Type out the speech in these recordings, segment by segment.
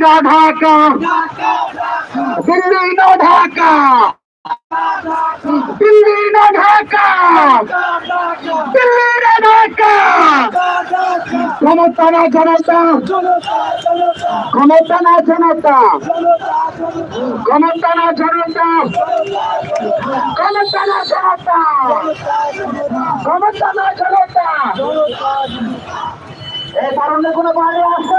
না ঢাকা দিল্লি না ঢাকা দিল্লি না ঢাকা দিল্লি না ঢাকা ক্ষমতা না জনতা। ক্ষমতা না জনতা। ক্ষমতা না জনতা। ক্ষমতা না জনতা। ক্ষমতা না জনতা। এই কারণে কোনো বাড়ি আছে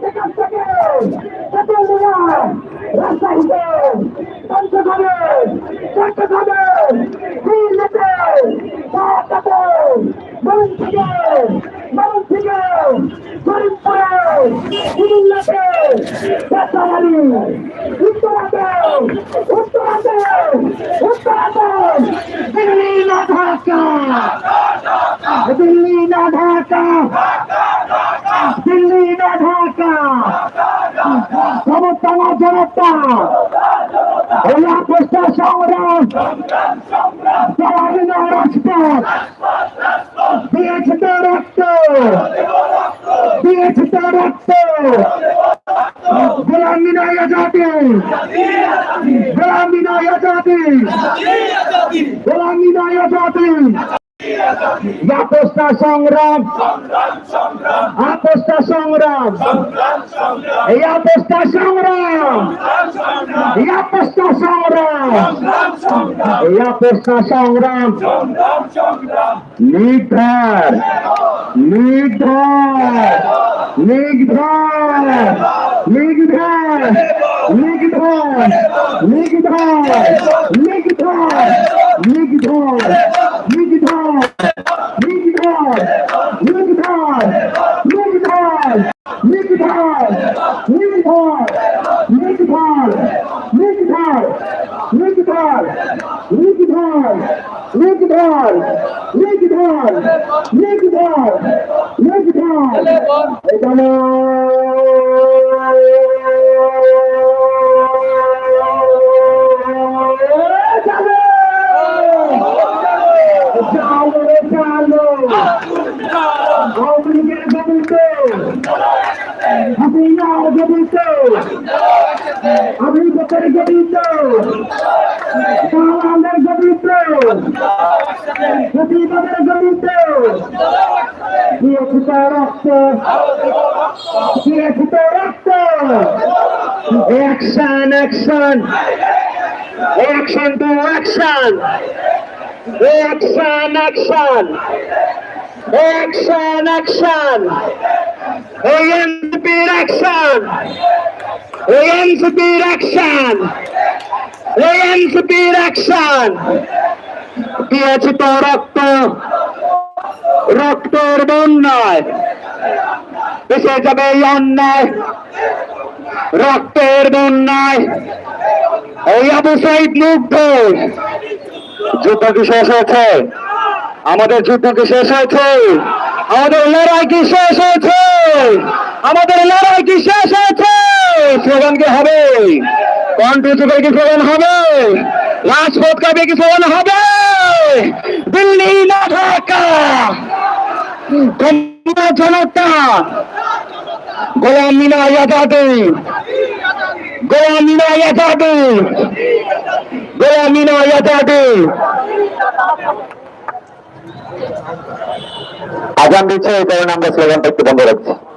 এখান থেকে রাজশাহীতে পঞ্চগড়ে চট্টগ্রামে খুলনাতে ঢাকাতে মরণ থেকে মরণ থেকে ফরিদপুরে কুমিল্লাতে বেসারালি উত্তরাতে উত্তরাতে চালাবে না রাজপথ দিয়েছে তো রক্ত দিয়েছে তো রক্ত গোলামি নয় আজাদি গোলামি নয় আজাদি গোলামি নয় আজাদি আপোষটা সংগ্রাম আপোষটা সংগ্রাম এই আপোষটা সংগ্রাম এই আপোষটা সংগ্রাম এই আপোষটা সংগ্রাম নির্ধার নির্ধার নির্ধার নির্ধার নির্ধার নির্ধার নির্ধার নির্ধার নির্ধার ধর লিখ ধর লিখ ধর লিখ ধর লিখ ধর লিখ ধর লিখ ধর এখানে হকের গরিব দাওয়ালের গরিব প্রতিবাদের গরিব দিয়ে ফুটা রক্ত। দিয়ে ফুটা রক্ত। Action action action to action action action action action এই এমপির অ্যাকশন এনসিপির অ্যাকশন এনসিপির অ্যাকশন দিয়েছি তো রক্ত? রক্তের বন্যায়। এসে যাবে এই অন্যায়। রক্তের বন্যায়। এই আবু সাইদ মুগ্ধ। যুদ্ধ কি শেষ হয়েছে? আমাদের যুদ্ধ কি শেষ হয়েছে? আমাদের লড়াই কি শেষ হয়েছে? আমাদের লড়াই কি শেষ হয়েছে? স্লোগান কি হবে? যুগে কি স্লোগান হবে? রাজপথ কবে কি স্লোগান হবে? দিল্লি না ঢাকা? জনতা। গোলামি না আজাদি। গোলামি না আজাদি। গোলামি না আজাদি। আজান দিচ্ছে, এই কারণে আমরা স্লোগানটা একটু বন্ধ রাখছি।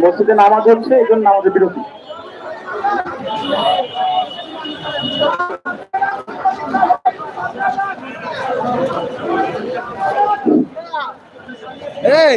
মসজিদে নামাজ হচ্ছে এই জন্য নামাজের বিরতি। এই।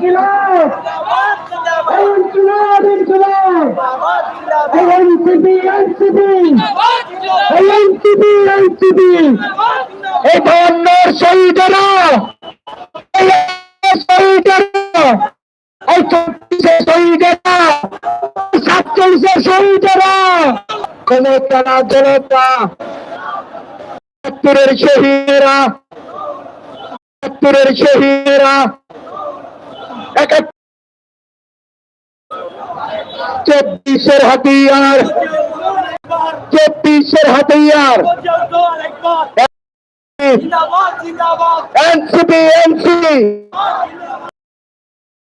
ইনকিলাব। ইনকিলাব ইনকিলাব। NCP NCP. NCP NCP. এই ধর্মের শহীদেরা। শহীদেরা। এই চব্বিশের শহীদেরা। সাতচল্লিশের শহীদেরা। জনতা। একাত্তরের শহীদেরা। চব্বিশের হাতিয়ার। চব্বিশের হাতিয়ার। NCP NCP.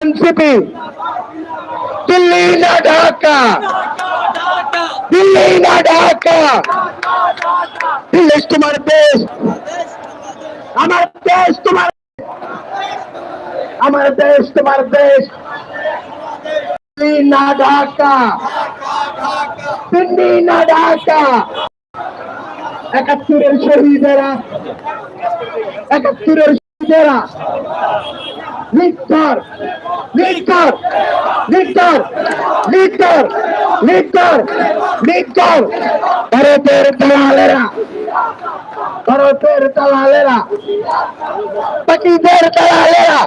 এনসিপি। দিল্লি না ঢাকা। দিল্লি না ঢাকা। দেশ তোমার দেশ আমার দেশ তোমার আমার দেশ তোমার দেশ দিল্লি না ঢাকা দিল্লি না ঢাকা একাত্তরের শহীদেরা একাত্তরের শহীদেরা লিখর লিখর লিখর লিখর লিখর লিখর ভারতের দালালেরা ভারতের দালালেরা পাকিদের দালালেরা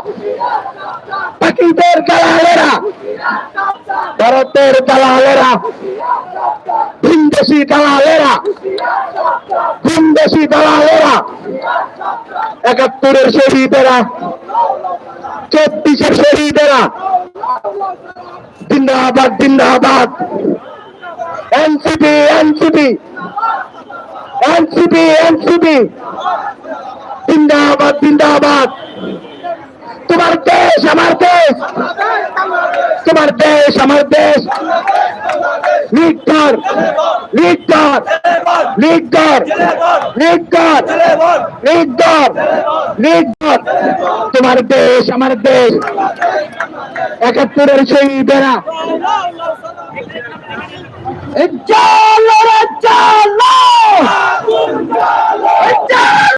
পাকিদের দালালেরা ভারতের দালালেরা ভিনদেশি দালালেরা ভিনদেশি দালালেরা, একাত্তরের শহীদেরা, চব্বিশের শহীদেরা, জিন্দাবাদ জিন্দাবাদ। এনসিপি এনসিপি এনসিপি এনসিপি জিন্দাবাদ জিন্দাবাদ তোমার দেশ, আমার দেশ। তোমার দেশ, আমার দেশ। Leader leader leader leader leader leader তোমার দেশ, আমার দেশ। একাত্তরের শহীদেরা জ্বালো জ্বালো জ্বালো